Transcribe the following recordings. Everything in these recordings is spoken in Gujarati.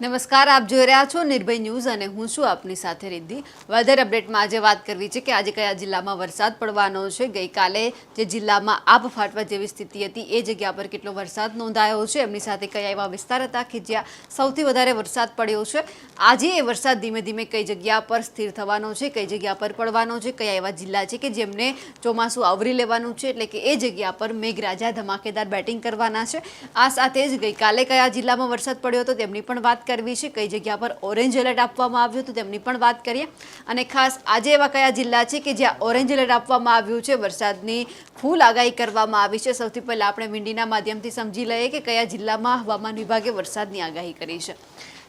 નમસ્કાર, આપ જોઈ રહ્યા છો નિર્ભય ન્યૂઝ અને હું છું આપની સાથે રિદ્ધિ. વેધર અપડેટમાં આજે વાત કરવી છે કે આજે કયા જિલ્લામાં વરસાદ પડવાનો છે? ગઈકાલે જે જિલ્લામાં આબ ફાટવા જેવી સ્થિતિ હતી, એ જગ્યા પર કેટલો વરસાદ નોંધાયો છે? એમની સાથે કયા એવા વિસ્તાર હતા કે જ્યાં સૌથી વધારે વરસાદ પડ્યો છે? આજે એ વરસાદ ધીમે ધીમે કઈ જગ્યા પર સ્થિર થવાનો છે, કઈ જગ્યા પર પડવાનો છે, કયા એવા જિલ્લા છે કે જેમને ચોમાસું આવરી લેવાનું છે? એટલે કે એ જગ્યા પર મેઘરાજા ધમાકેદાર બેટિંગ કરવાના છે. આ સાથે જ ગઈકાલે કયા જિલ્લામાં વરસાદ પડ્યો હતો, તેમની પણ વાત કરવી છે, કઈ જગ્યા પર ઓરેન્જ એલર્ટ આપવામાં આવ્યું હતું તેમની પણ વાત કરીએ. અને ખાસ આજે એવા કયા જિલ્લા છે કે જ્યાં ઓરેન્જ એલર્ટ આપવામાં આવ્યું છે, વરસાદની ફૂલ આગાહી કરવામાં આવી છે? સૌથી પહેલાં આપણે મીંડીના માધ્યમથી સમજી લઈએ કે કયા જિલ્લામાં હવામાન વિભાગે વરસાદની આગાહી કરી છે.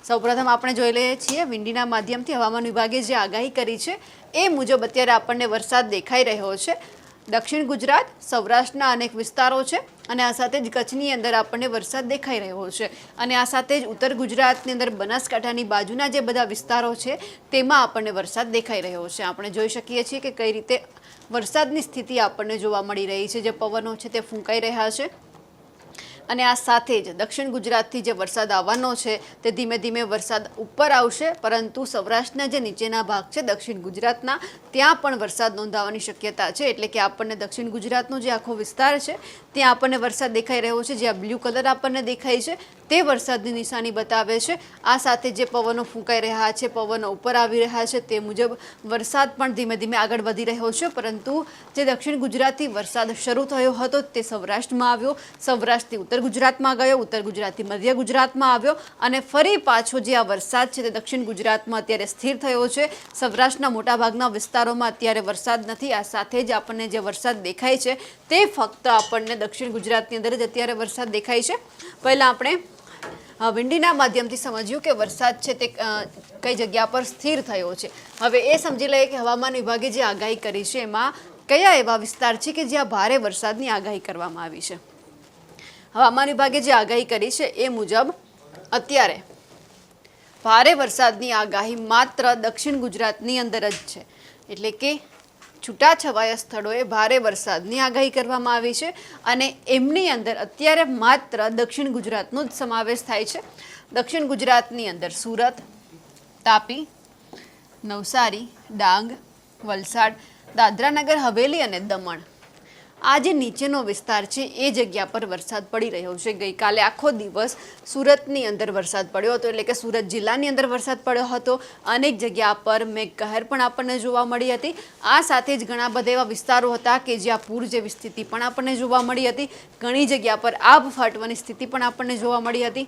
સૌપ્રથમ આપણે જોઈ લઈએ છીએ વિંડીના માધ્યમથી હવામાન વિભાગે જે આગાહી કરી છે, એ મુજબ અત્યારે આપણને વરસાદ દેખાઈ રહ્યો છે. દક્ષિણ ગુજરાત, સૌરાષ્ટ્રના અનેક વિસ્તારો છે અને આ સાથે જ કચ્છની અંદર આપણને વરસાદ દેખાઈ રહ્યો છે. અને આ સાથે જ ઉત્તર ગુજરાતની અંદર બનાસકાંઠાની બાજુના જે બધા વિસ્તારો છે, તેમાં આપણને વરસાદ દેખાઈ રહ્યો છે. આપણે જોઈ શકીએ છીએ કે કઈ રીતે વરસાદની સ્થિતિ આપણને જોવા મળી રહી છે. જે પવનો છે તે ફૂંકાઈ રહ્યા છે. અને આ સાથે જ દક્ષિણ ગુજરાતથી જે વરસાદ આવવાનો છે, તે ધીમે ધીમે વરસાદ ઉપર આવશે. પરંતુ સૌરાષ્ટ્રના જે નીચેના ભાગ છે, દક્ષિણ ગુજરાતના, ત્યાં પણ વરસાદ નોંધાવાની શક્યતા છે. એટલે કે આપણને દક્ષિણ ગુજરાતનો જે આખો વિસ્તાર છે, ત્યાં આપણને વરસાદ દેખાઈ રહ્યો છે. જ્યાં બ્લુ કલર આપણને દેખાય છે, તે વરસાદની નિશાની બતાવે છે. આ સાથે જે પવનો ફૂંકાઈ રહ્યા છે, પવનો ઉપર આવી રહ્યા છે, તે મુજબ વરસાદ પણ ધીમે ધીમે આગળ વધી રહ્યો છે. પરંતુ જે દક્ષિણ ગુજરાતથી વરસાદ શરૂ થયો હતો, તે સૌરાષ્ટ્રમાં આવ્યો. સૌરાષ્ટ્રથી ઉત્તર ગુજરાતમાં ગયો, ઉત્તર ગુજરાતથી મધ્ય ગુજરાતમાં આવ્યો અને ફરી પાછો જે આ વરસાદ છે તે દક્ષિણ ગુજરાતમાં અત્યારે સ્થિર થયો છે. સૌરાષ્ટ્રના મોટાભાગના વિસ્તારોમાં અત્યારે વરસાદ નથી. આ સાથે જ આપણને જે વરસાદ દેખાય છે તે ફક્ત આપણને દક્ષિણ ગુજરાતની અંદર જ અત્યારે વરસાદ દેખાય છે. પહેલાં આપણે વિંડીના માધ્યમથી સમજ્યું કે વરસાદ છે તે કઈ જગ્યા પર સ્થિર થયો છે. હવે એ સમજી લઈએ કે હવામાન વિભાગે જે આગાહી કરી છે એમાં કયા એવા વિસ્તાર છે કે જ્યાં ભારે વરસાદની આગાહી કરવામાં આવી છે. હવામાન વિભાગે જે આગાહી કરી છે એ મુજબ અત્યારે ભારે વરસાદની આગાહી માત્ર દક્ષિણ ગુજરાતની અંદર જ છે. એટલે કે છૂટાછવાયા સ્થળોએ ભારે વરસાદની આગાહી કરવામાં આવી છે અને એમની અંદર અત્યારે માત્ર દક્ષિણ ગુજરાતનો જ સમાવેશ થાય છે. દક્ષિણ ગુજરાતની અંદર સુરત, તાપી, નવસારી, ડાંગ, વલસાડ, દાદરાનગર, હવેલી અને દમણ આ જે નીચેનો વિસ્તાર છે, એ જગ્યા પર વરસાદ પડી રહ્યો છે. ગઈકાલે આખો દિવસ સુરતની અંદર વરસાદ પડ્યો હતો, એટલે કે સુરત જિલ્લાની અંદર વરસાદ પડ્યો હતો. અનેક જગ્યા પર મેઘકહેર પણ આપણને જોવા મળી હતી. આ સાથે જ ઘણા બધા એવા વિસ્તારો હતા કે જ્યાં પૂર જેવી સ્થિતિ પણ આપણને જોવા મળી હતી. ઘણી જગ્યા પર આબ ફાટવાની સ્થિતિ પણ આપણને જોવા મળી હતી.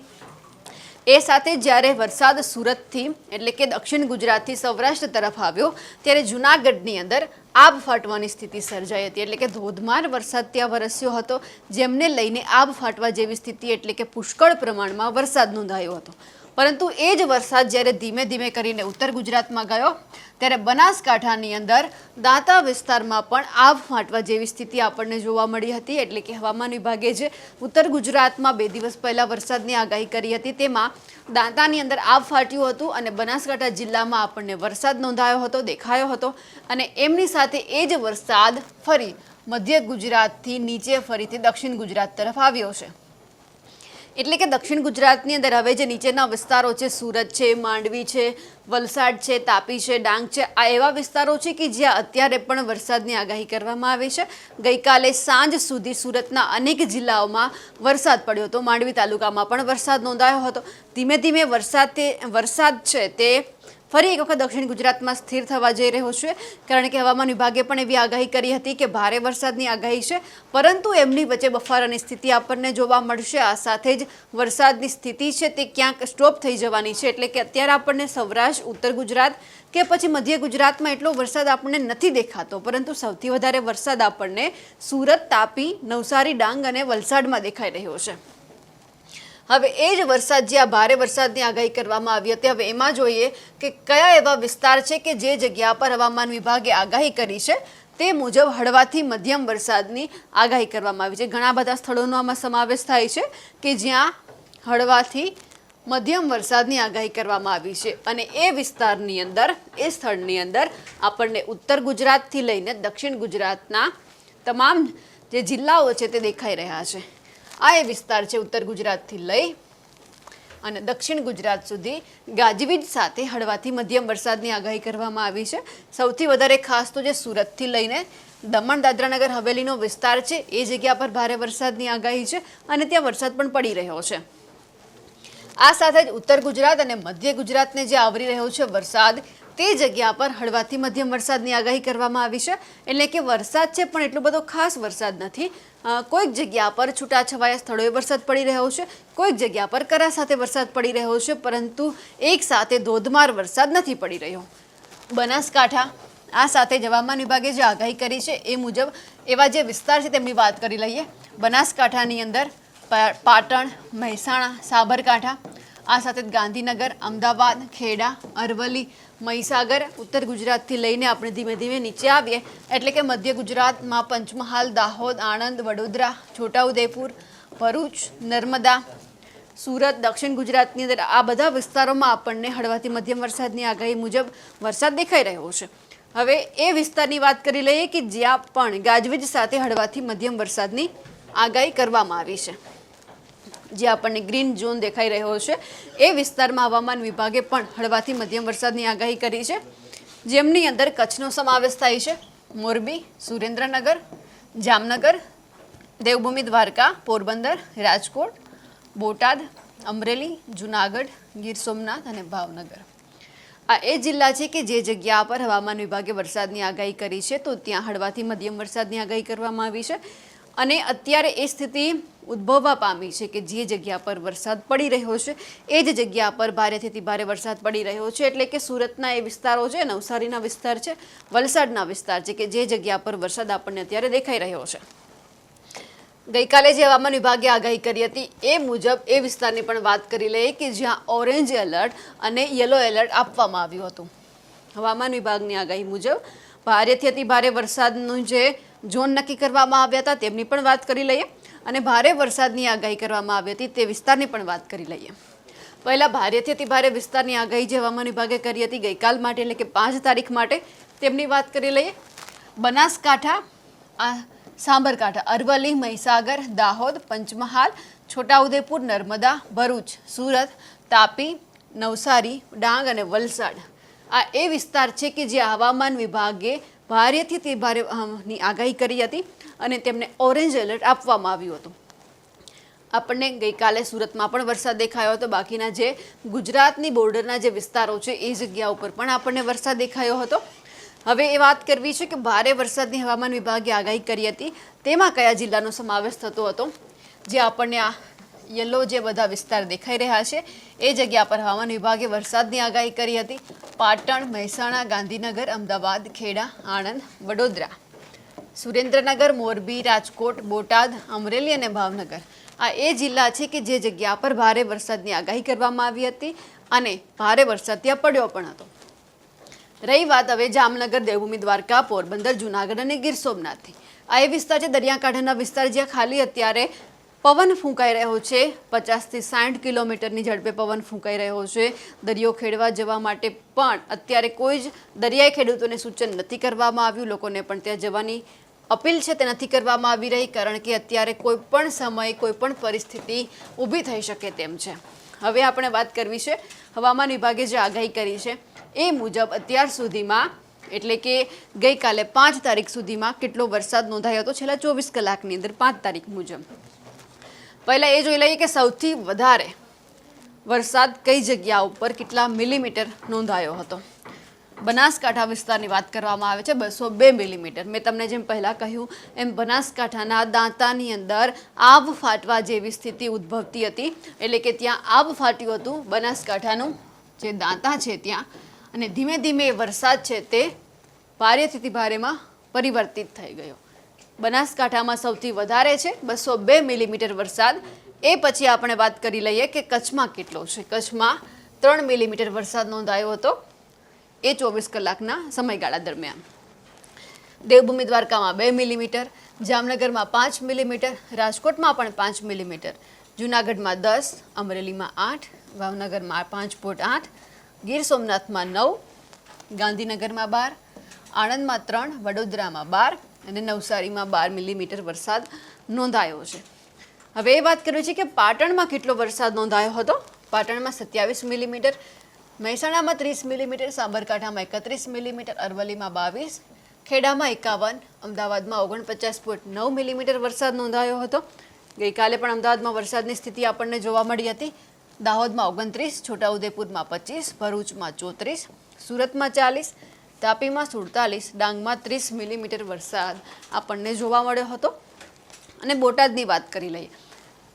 એ સાથે જ્યારે વરસાદ સુરતથી, એટલે કે દક્ષિણ ગુજરાતથી સૌરાષ્ટ્ર તરફ આવ્યો, ત્યારે જૂનાગઢની અંદર આબ ફાટવાની સ્થિતિ સર્જાઈ હતી. એટલે કે ધોધમાર વરસાદ ત્યાં વરસ્યો હતો, જેમને લઈને આબ ફાટવા જેવી સ્થિતિ, એટલે કે પુષ્કળ પ્રમાણમાં વરસાદ નોંધાયો હતો. પરંતુ એ જ વરસાદ જ્યારે ધીમે ધીમે કરીને ઉત્તર ગુજરાતમાં ગયો, ત્યારે બનાસકાંઠાની અંદર દાંતા વિસ્તારમાં પણ આબ ફાટવા જેવી સ્થિતિ આપણને જોવા મળી હતી. એટલે કે હવામાન વિભાગે જે ઉત્તર ગુજરાતમાં બે દિવસ પહેલાં વરસાદની આગાહી કરી હતી, તેમાં દાંતાની અંદર આબ ફાટ્યું હતું અને બનાસકાંઠા જિલ્લામાં આપણને વરસાદ નોંધાયો હતો, દેખાયો હતો અને એમની સાથે એ જ વરસાદ ફરી મધ્ય ગુજરાતથી નીચે ફરીથી દક્ષિણ ગુજરાત તરફ આવ્યો છે. એટલે કે દક્ષિણ ગુજરાતની અંદર હવે જે નીચેના વિસ્તારો છે, સુરત છે, માંડવી છે, વલસાડ છે, તાપી છે, ડાંગ છે, આ એવા વિસ્તારો છે કે જ્યાં અત્યારે પણ વરસાદની આગાહી કરવામાં આવી છે. ગઈકાલે સાંજ સુધી સુરતના અનેક જિલ્લાઓમાં વરસાદ પડ્યો હતો. માંડવી તાલુકામાં પણ વરસાદ નોંધાયો હતો. ધીમે ધીમે વરસાદ વરસાદ છે તે ફરી એક વખત દક્ષિણ ગુજરાતમાં સ્થિર થવા જઈ રહ્યો છે. કારણ કે હવામાન વિભાગે પણ એવી આગાહી કરી હતી કે ભારે વરસાદની આગાહી છે, પરંતુ એમની વચ્ચે બફારાની સ્થિતિ આપણને જોવા મળશે. આ સાથે જ વરસાદની સ્થિતિ છે તે ક્યાંક સ્ટોપ થઈ જવાની છે, એટલે કે અત્યારે આપણને સૌરાષ્ટ્ર, ઉત્તર ગુજરાત કે પછી મધ્ય ગુજરાતમાં એટલો વરસાદ આપણને નથી દેખાતો. પરંતુ સૌથી વધારે વરસાદ આપણને સુરત, તાપી, નવસારી, ડાંગ અને વલસાડમાં દેખાઈ રહ્યો છે. હવે એ જ વરસાદ જે આ ભારે વરસાદની આગાહી કરવામાં આવી હતી. હવે એમાં જોઈએ કે કયા એવા વિસ્તાર છે કે જે જગ્યા પર હવામાન વિભાગે આગાહી કરી છે તે મુજબ હળવાથી મધ્યમ વરસાદની આગાહી કરવામાં આવી છે. ઘણા બધા સ્થળોનો આમાં સમાવેશ થાય છે કે જ્યાં હળવાથી મધ્યમ વરસાદની આગાહી કરવામાં આવી છે અને એ વિસ્તારની અંદર, એ સ્થળની અંદર આપણને ઉત્તર ગુજરાતથી લઈને દક્ષિણ ગુજરાતના તમામ જે જિલ્લાઓ છે તે દેખાઈ રહ્યા છે. આ એ વિસ્તાર છે ઉત્તર ગુજરાતથી લઈ અને દક્ષિણ ગુજરાત સુધી ગાજવીજ સાથે હળવાથી મધ્યમ વરસાદની આગાહી કરવામાં આવી છે. સૌથી વધારે ખાસ તો જે સુરતથી લઈને દમણ, દાદરાનગર, હવેલીનો વિસ્તાર છે, એ જગ્યા પર ભારે વરસાદની આગાહી છે અને ત્યાં વરસાદ પણ પડી રહ્યો છે. આ સાથે જ ઉત્તર ગુજરાત અને મધ્ય ગુજરાતને જે આવરી રહ્યો છે વરસાદ, તે જગ્યા પર હળવાથી મધ્યમ વરસાદની આગાહી કરવામાં આવી છે. એટલે કે વરસાદ છે પણ એટલો બધો ખાસ વરસાદ નથી. કોઈક જગ્યા પર છૂટાછવાયા સ્થળોએ વરસાદ પડી રહ્યો છે, કોઈક જગ્યા પર કરા સાથે વરસાદ પડી રહ્યો છે, પરંતુ એક સાથે ધોધમાર વરસાદ નથી પડી રહ્યો. બનાસકાંઠા આ સાથે જ હવામાન વિભાગે જે આગાહી કરી છે, એ મુજબ એવા જે વિસ્તાર છે તેમની વાત કરી લઈએ. બનાસકાંઠાની અંદર પાટણ, મહેસાણા, સાબરકાંઠા, આ સાથે ગાંધીનગર, અમદાવાદ, ખેડા, અરવલ્લી મહીસાગર, ઉત્તર ગુજરાતથી લઈને આપણે ધીમે ધીમે નીચે આવીએ. એટલે કે મધ્ય ગુજરાતમાં પંચમહાલ, દાહોદ, આણંદ, વડોદરા, છોટાઉદેપુર, ભરૂચ, નર્મદા, સુરત, દક્ષિણ ગુજરાતની અંદર આ બધા વિસ્તારોમાં આપણને હળવાથી મધ્યમ વરસાદની આગાહી મુજબ વરસાદ દેખાઈ રહ્યો છે. હવે એ વિસ્તારની વાત કરી લઈએ કે જ્યાં પણ ગાજવીજ સાથે હળવાથી મધ્યમ વરસાદની આગાહી કરવામાં આવી છે. જે આપણને ગ્રીન ઝોન દેખાઈ રહ્યો છે. એ વિસ્તારમાં હવામાન વિભાગે પણ હળવાથી મધ્યમ વરસાદની આગાહી કરી છે. જેમની અંદર કચ્છનો સમાવેશ થાય છે. મોરબી, સુરેન્દ્રનગર, જામનગર, દેવભૂમિ, દ્વારકા, પોરબંદર, રાજકોટ, બોટાદ, અમરેલી, જુનાગઢ, ગીર સોમનાથ અને ભાવનગર. આ એ જિલ્લા છે કે જે જગ્યા પર હવામાન વિભાગે વરસાદની આગાહી કરી છે, તો ત્યાં હળવાથી મધ્યમ વરસાદની આગાહી કરવામાં આવી છે. અને અત્યારે એ સ્થિતિ ઉદ્ભવવા પામી છે કે જે જગ્યા પર વરસાદ પડી રહ્યો છે, એ જ જગ્યા પર ભારેથી ભારે વરસાદ પડી રહ્યો છે. એટલે કે સુરતના એ વિસ્તારો છે, નવસારીના વિસ્તાર છે, વલસાડના વિસ્તાર છે કે જે જગ્યા પર વરસાદ આપણને અત્યારે દેખાઈ રહ્યો છે. ગઈકાલે જે હવામાન વિભાગે આગાહી કરી હતી, એ મુજબ એ વિસ્તારની પણ વાત કરી લઈએ કે જ્યાં ઓરેન્જ એલર્ટ અને યલો એલર્ટ આપવામાં આવ્યું હતું. હવામાન વિભાગની આગાહી મુજબ ભારેથી અતિ ભારે વરસાદનું જે ઝોન નક્કી કરવામાં આવ્યા હતા, તેમની પણ વાત કરી લઈએ. અને ભારે વરસાદની આગાહી કરવામાં આવી હતી, તે વિસ્તારની પણ વાત કરી લઈએ. પહેલાં ભારેથી અતિ ભારે વિસ્તારની આગાહી જે હવામાન વિભાગે કરી હતી, ગઈકાલ માટે એટલે કે પાંચ તારીખ માટે તેમની વાત કરી લઈએ. બનાસકાંઠા, આ સાબરકાંઠા અરવલ્લી, મહીસાગર, દાહોદ, પંચમહાલ, છોટાઉદેપુર, નર્મદા, ભરૂચ, સુરત, તાપી, નવસારી, ડાંગ અને વલસાડ. આ એ વિસ્તાર છે કે જે હવામાન વિભાગે ભારેથી તે ભારેની આગાહી કરી હતી અને તેમને ઓરેન્જ એલર્ટ આપવામાં આવ્યું હતું. આપણને ગઈકાલે સુરતમાં પણ વરસાદ દેખાયો હતો. બાકીના જે ગુજરાતની બોર્ડરના જે વિસ્તારો છે, એ જગ્યા ઉપર પણ આપણને વરસાદ દેખાયો હતો. હવે એ વાત કરવી છે કે ભારે વરસાદની હવામાન વિભાગે આગાહી કરી હતી. તેમાં કયા જિલ્લાનો સમાવેશ થતો હતો? જે આપણને આ યલો જે બધા વિસ્તાર દેખાઈ રહ્યા છે, એ જગ્યા પર હવામાન વિભાગે વરસાદની આગાહી કરી હતી. પાટણ, મહેસાણા, ગાંધીનગર, અમદાવાદ, ખેડા, આણંદ, વડોદરા. સુરેન્દ્રનગર, મોરબી, રાજકોટ, બોટાદ, અમરેલી અને ભાવનગર. આ એ જિલ્લા છે કે જે જગ્યા પર ભારે વરસાદની આગાહી કરવામાં આવી હતી અને ભારે વરસાદ ત્યાં પડ્યો પણ હતો. રહી વાત હવે જામનગર, દેવભૂમિ, દ્વારકા, પોરબંદર, જુનાગઢ અને ગીર સોમનાથથી. આ એ વિસ્તાર છે દરિયાકાંઠાના વિસ્તાર જ્યાં ખાલી અત્યારે પવન ફૂંકાઈ રહ્યો છે. પચાસથી સાઠ કિલોમીટરની ઝડપે પવન ફૂંકાઈ રહ્યો છે. દરિયો ખેડવા જવા માટે પણ અત્યારે કોઈ જ દરિયાઈ ખેડૂતોને સૂચન નથી કરવામાં આવ્યું. લોકોને પણ ત્યાં જવાની અપીલ છે તે નથી કરવામાં આવી રહી, કારણ કે અત્યારે કોઈ પણ સમયે કોઈ પણ પરિસ્થિતિ ઊભી થઈ શકે તેમ છે. હવે આપણે વાત કરવી છે હવામાન વિભાગે જે આગાહી કરી છે એ મુજબ અત્યાર સુધીમાં, એટલે કે ગઈકાલે પાંચ તારીખ સુધીમાં કેટલો વરસાદ નોંધાયો હતો? છેલ્લા ચોવીસ કલાકની અંદર પાંચ તારીખ મુજબ. પહેલાં એ જોઈ લઈએ કે સૌથી વધારે વરસાદ કઈ જગ્યા ઉપર કેટલા મિલીમીટર નોંધાયો હતો? બનાસકાંઠા વિસ્તારની વાત કરવામાં આવે છે બસો બે મિલીમીટર. મેં તમને જેમ પહેલાં કહ્યું, એમ બનાસકાંઠાના દાંતાની અંદર આબ ફાટવા જેવી સ્થિતિ ઉદ્ભવતી હતી. એટલે કે ત્યાં આબ ફાટ્યું હતું બનાસકાંઠાનું જે દાંતા છે ત્યાં. અને ધીમે ધીમે વરસાદ છે તે ભારેથી ભારેમાં પરિવર્તિત થઈ ગયો. બનાસકાંઠામાં સૌથી વધારે છે, બસો બે મિલીમીટર વરસાદ. એ પછી આપણે વાત કરી લઈએ કે કચ્છમાં કેટલો છે. કચ્છમાં ત્રણ મિલીમીટર વરસાદ નોંધાયો હતો એ ચોવીસ કલાકના સમયગાળા દરમિયાન. દેવભૂમિ દ્વારકામાં બે મિલીમીટર, જામનગરમાં પાંચ મિલીમીટર, રાજકોટમાં પણ પાંચ મિલીમીટર, જૂનાગઢમાં દસ, અમરેલીમાં આઠ, ભાવનગરમાં પાંચ પોઈન્ટ આઠ, ગીર સોમનાથમાં નવ, ગાંધીનગરમાં બાર, આણંદમાં ત્રણ, વડોદરામાં બાર અને નવસારીમાં બાર મિલીમીટર વરસાદ નોંધાયો છે. હવે એ વાત કરવી છે કે પાટણમાં કેટલો વરસાદ નોંધાયો હતો? પાટણમાં સત્યાવીસ મિલીમીટર, મહેસાણામાં ત્રીસ મિલીમીટર, સાબરકાંઠામાં એકત્રીસ મિલીમીટર, અરવલ્લીમાં બાવીસ, ખેડામાં એકાવન, અમદાવાદમાં ઓગણપચાસ પોઈન્ટ નવ મિલીમીટર વરસાદ નોંધાયો હતો. ગઈકાલે પણ અમદાવાદમાં વરસાદની સ્થિતિ આપણને જોવા મળી હતી. દાહોદમાં ઓગણત્રીસ, છોટાઉદેપુરમાં પચીસ, ભરૂચમાં ચોત્રીસ, સુરતમાં ચાલીસ તાપીમાં સુડતાલીસ, ડાંગમાં ત્રીસ મિલીમીટર વરસાદ આપણને જોવા મળ્યો હતો. અને બોટાદની વાત કરી લઈએ.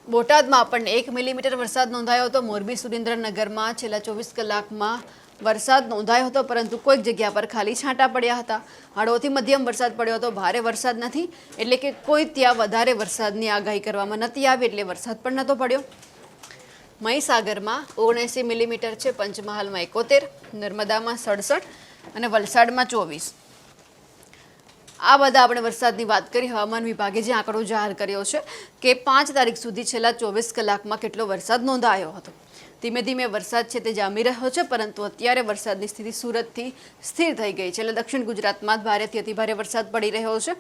બોટાદમાં આપણને એક મિલીમીટર વરસાદ નોંધાયો હતો. મોરબી સુરેન્દ્રનગરમાં છેલ્લા ચોવીસ કલાકમાં વરસાદ નોંધાયો હતો, પરંતુ કોઈક જગ્યા પર ખાલી છાંટા પડ્યા હતા. હળવોથી મધ્યમ વરસાદ પડ્યો હતો. ભારે વરસાદ નથી, એટલે કે કોઈ ત્યાં વધારે વરસાદની આગાહી કરવામાં નથી આવી, એટલે વરસાદ પણ નહોતો પડ્યો. મહીસાગરમાં ઓગણએંસી મિલીમીટર છે પંચમહાલમાં એકોતેર, નર્મદામાં સડસઠ અને વલસાડમાં ચોવીસ. આ બધા આપણે વરસાદની વાત કરી. હવામાન વિભાગે જે આંકડો જાહેર કર્યો છે કે પાંચ તારીખ સુધી છેલ્લા ચોવીસ કલાકમાં કેટલો વરસાદ નોંધાયો હતો. ધીમે ધીમે વરસાદ છે તે જામી રહ્યો છે, પરંતુ અત્યારે વરસાદની સ્થિતિ સુરતથી સ્થિર થઈ ગઈ છે. એટલે દક્ષિણ ગુજરાતમાં ભારેથી અતિભારે વરસાદ પડી રહ્યો છે.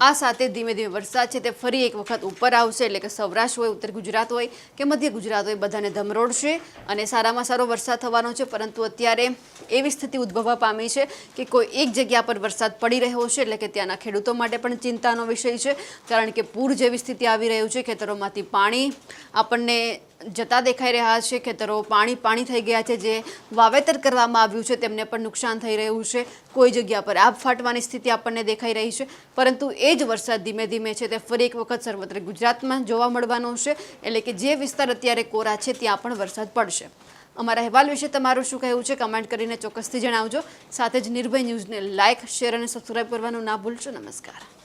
આ સાથે ધીમે ધીમે વરસાદ છે તે ફરી એક વખત ઉપર આવશે એટલે કે સૌરાષ્ટ્ર હોય, ઉત્તર ગુજરાત હોય કે મધ્ય ગુજરાત હોય, બધાને ધમરોડશે અને સારામાં સારો વરસાદ થવાનો છે. પરંતુ અત્યારે એવી સ્થિતિ ઉદ્ભવવા પામી છે કે કોઈ એક જગ્યા પર વરસાદ પડી રહ્યો છે એટલે કે ત્યાંના ખેડૂતો માટે પણ ચિંતાનો વિષય છે. કારણ કે પૂર જેવી સ્થિતિ આવી રહ્યું છે ખેતરોમાંથી પાણી આપણને જતા દેખાઈ રહ્યા છે, ખેતરો પાણી પાણી થઈ ગયા છે, જે વાવેતર કરવામાં આવ્યું છે, તેમને પણ નુકસાન થઈ રહ્યું છે. કોઈ જગ્યા પર આબ ફાટવાની સ્થિતિ આપણને દેખાઈ રહી છે, પરંતુ એ જ વરસાદ ધીમે ધીમે છે, તે ફરી એક વખત સર્વત્ર ગુજરાતમાં જોવા મળવાનો છે, એટલે કે જે વિસ્તાર અત્યારે કોરા છે, ત્યાં પણ વરસાદ પડશે. અમારા અહેવાલ વિશે તમારું શું કહેવું છે, કમેન્ટ કરીને ચોક્કસથી જણાવજો. સાથે જ નિર્ભય ન્યૂઝને લાઇક શેર અને સબસ્ક્રાઈબ કરવાનું ના ભૂલશો. નમસ્કાર.